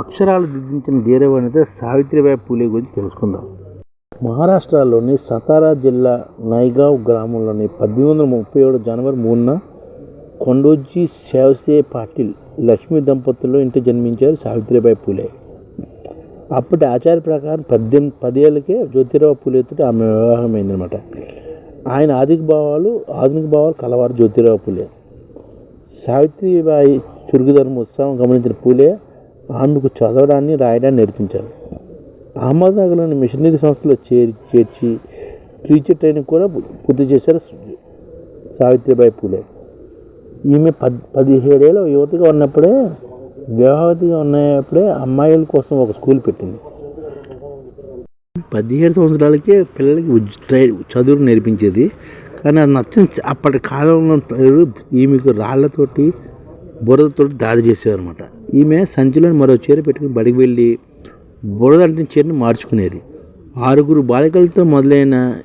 అక్షరాలు దిద్దించిన ధీరవనిత సావిత్రిబాయి పూలే గురించి తెలుసుకుందాం. మహారాష్ట్రలోని సతారా జిల్లా నైగావ్ గ్రామంలోని పద్దెనిమిది వందల ముప్పై ఏడు జనవరి మూడున కొండోజీ సేవసే పాటిల్ లక్ష్మీ దంపతుల్లో ఇంటి జన్మించారు సావిత్రిబాయి పూలే. అప్పటి ఆచార్య ప్రకారం పద్దెనిమిది పదేళ్ళకే జ్యోతిరావు పూలేతో ఆమె వివాహం అయిందనమాట ఆయన ఆధునిక భావాలు ఆధునిక భావాలు కలవారు జ్యోతిరావు పూలే. సావిత్రిబాయి చురుగుదనం ఉత్సాహం గమనించిన పూలే ఆమెకు చదవడాన్ని రాయడాన్ని నేర్పించారు. అహ్మద్నగర్లోని మిషనరీ సంస్థలో చేరి చేర్చి టీచర్ ట్రైనింగ్ కూడా పూర్తి చేశారు సావిత్రిబాయి పూలే. ఈమె పద్ పదిహేడేళ్ళ యువతగా ఉన్నప్పుడే వివాహవతిగా ఉన్నప్పుడే అమ్మాయిల కోసం ఒక స్కూల్ పెట్టింది. పదిహేడు సంవత్సరాలకే పిల్లలకి ట్రై చదువు నేర్పించేది. కానీ అది నచ్చని అప్పటి కాలంలో పేరు ఈమెకు రాళ్ళతోటి బురదతోటి దాడి చేసేవారు అనమాట ఈమె సంచిలో మరో చీర పెట్టుకుని బడికి వెళ్ళి బురద అంటే చీరను మార్చుకునేది. ఆరుగురు బాలికలతో మొదలైన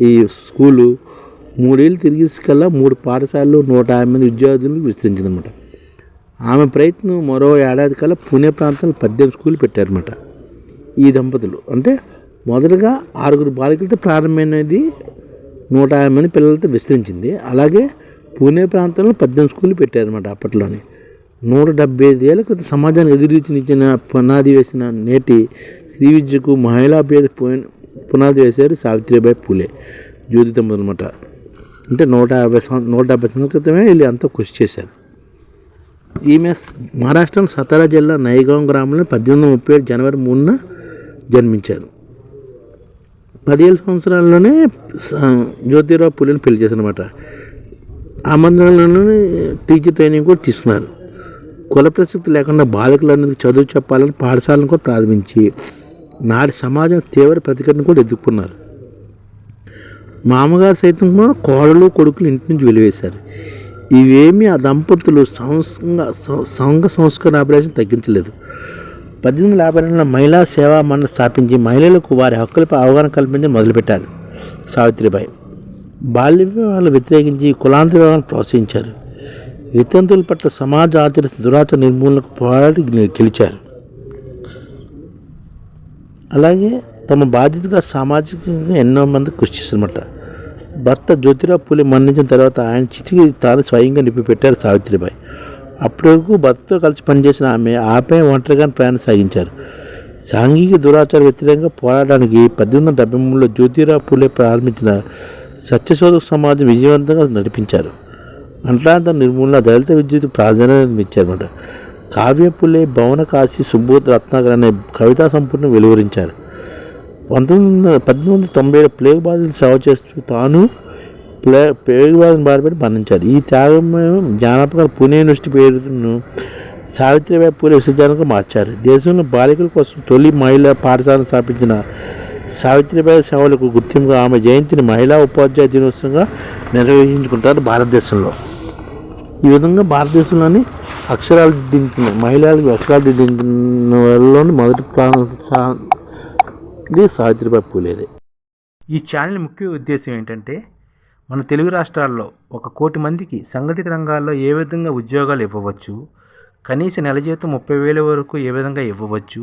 ఈ స్కూలు మూడేళ్ళు తిరిగేసుకల్లా మూడు పాఠశాలలు నూట యాభై మంది విద్యార్థులకు విస్తరించిందన్నమాట. ఆమె ప్రయత్నం మరో ఏడాది కల్లా పుణే ప్రాంతంలో పద్దెనిమిది స్కూల్ పెట్టారన్నమాట. ఈ దంపతులు అంటే మొదటగా ఆరుగురు బాలికలతో ప్రారంభమైనది నూట యాభై మంది పిల్లలతో విస్తరించింది. అలాగే పూణే ప్రాంతంలో పద్దెనిమిది స్కూళ్ళు పెట్టారన్నమాట అప్పట్లోనే. నూట డెబ్బై ఐదు ఏళ్ళ క్రితం సమాజానికి ఎదురుచినిచ్చిన పునాది వేసిన నేటి శ్రీ విద్యకు మహిళా పునాది వేశారు సావిత్రిబాయి పూలే. జ్యోతి అనమాట అంటే నూట యాభై సంవత్సరం నూట డెబ్బై సంవత్సరాల క్రితమే వీళ్ళు అంతా కృషి చేశారు. ఈమె మహారాష్ట్రం సతారా జిల్లా నైగాం గ్రామంలో పద్దెనిమిది వందల ముప్పై ఏడు జనవరి మూడున జన్మించారు. పదిహేడు సంవత్సరాల్లోనే జ్యోతిరావు పూలేని పెళ్ళి చేశారనమాట ఆమందరంలోనే టీచర్ ట్రైనింగ్ కూడా తీసుకున్నారు కుల ప్రసక్తి లేకుండా బాలికలందరికీ చదువు చెప్పాలని పాఠశాలను కూడా ప్రారంభించి నాటి సమాజం తీవ్ర ప్రతిఘటన కూడా ఎదుర్కొన్నారు. మామగారు సైతం కూడా కోడలు కొడుకులు ఇంటి నుంచి వెలివేశారు. ఇవేమీ ఆ దంపతులు సంస్కంగా సం- సంఘ సంస్కరణ ఆపరేషన్ తగ్గించలేదు. పద్దెనిమిది వందల యాభై రెండులో మహిళా సేవా మండలి స్థాపించి మహిళలకు వారి హక్కులపై అవగాహన కల్పించడం మొదలుపెట్టారు సావిత్రిబాయి. బాల్య వివాహాలు వ్యతిరేకించి కులాంతర వివాహాలను ప్రోత్సహించారు. వితంతుల పట్ల సమాజ ఆచరిస్తున్న దురాచార నిర్మూలనకు పోరాడి గెలిచారు. అలాగే తమ బాధ్యతగా సామాజికంగా ఎన్నో మంది కృషి చేశారన్నమాట. భర్త జ్యోతిరావు పూలే మరణించిన తర్వాత ఆయన చితికి తాను స్వయంగా నిప్పిపెట్టారు సావిత్రిబాయి. అప్పటి వరకు భర్తతో కలిసి పనిచేసిన ఆమె ఆపై ఒంటరిగా ప్రయాణం సాగించారు. సాంఘిక దురాచార వ్యతిరేకంగా పోరాడడానికి పద్దెనిమిది వందల డెబ్బై మూడులో జ్యోతిరావు పూలే ప్రారంభించిన సత్యశోధక సమాజం విజయవంతంగా నడిపించారు. అంట్లాంత నిర్మూలన దళిత విద్యుత్ ప్రాధాన్యత ఇచ్చారన్నమాట కావ్యపులే భవన కాశీ సుబ్బోధ్ రత్నాకర్ అనే కవితా సంపూర్ణ వెలువరించారు. పంతొమ్మిది వందల పద్దెనిమిది వందల తొంభై ఏడు ప్లేగ్ బాధితులు సేవ చేస్తూ తాను ప్లే ప్లేగ్ బాధను బాధపడి మరణించారు. ఈ త్యాగం జ్ఞానపకాలు పూణే యూనివర్సిటీ పేరును సావిత్రిబాయి పూలే విశ్వవిద్యాలయంగా మార్చారు. దేశంలో బాలికల కోసం తొలి మహిళా పాఠశాలను స్థాపించిన సావిత్రిబాయి సేవలకు గుర్తింపుగా ఆమె జయంతిని మహిళా ఉపాధ్యాయ దినోత్సవంగా నిర్వహించుకుంటారు భారతదేశంలో. ఈ విధంగా భారతదేశంలోని అక్షరాలు దిద్దించిన మహిళలకు అక్షరాలు దిద్దించిన వాళ్ళలోని మొదటి ప్రాంతం ఇది సావిత్రిబాయి పూలేదే. ఈ ఛానల్ ముఖ్య ఉద్దేశం ఏంటంటే మన తెలుగు రాష్ట్రాల్లో ఒక కోటి మందికి సంఘటిత రంగాల్లో ఏ విధంగా ఉద్యోగాలు ఇవ్వవచ్చు కనీస నెల జీతం ముప్పై వేల వరకు ఏ విధంగా ఇవ్వవచ్చు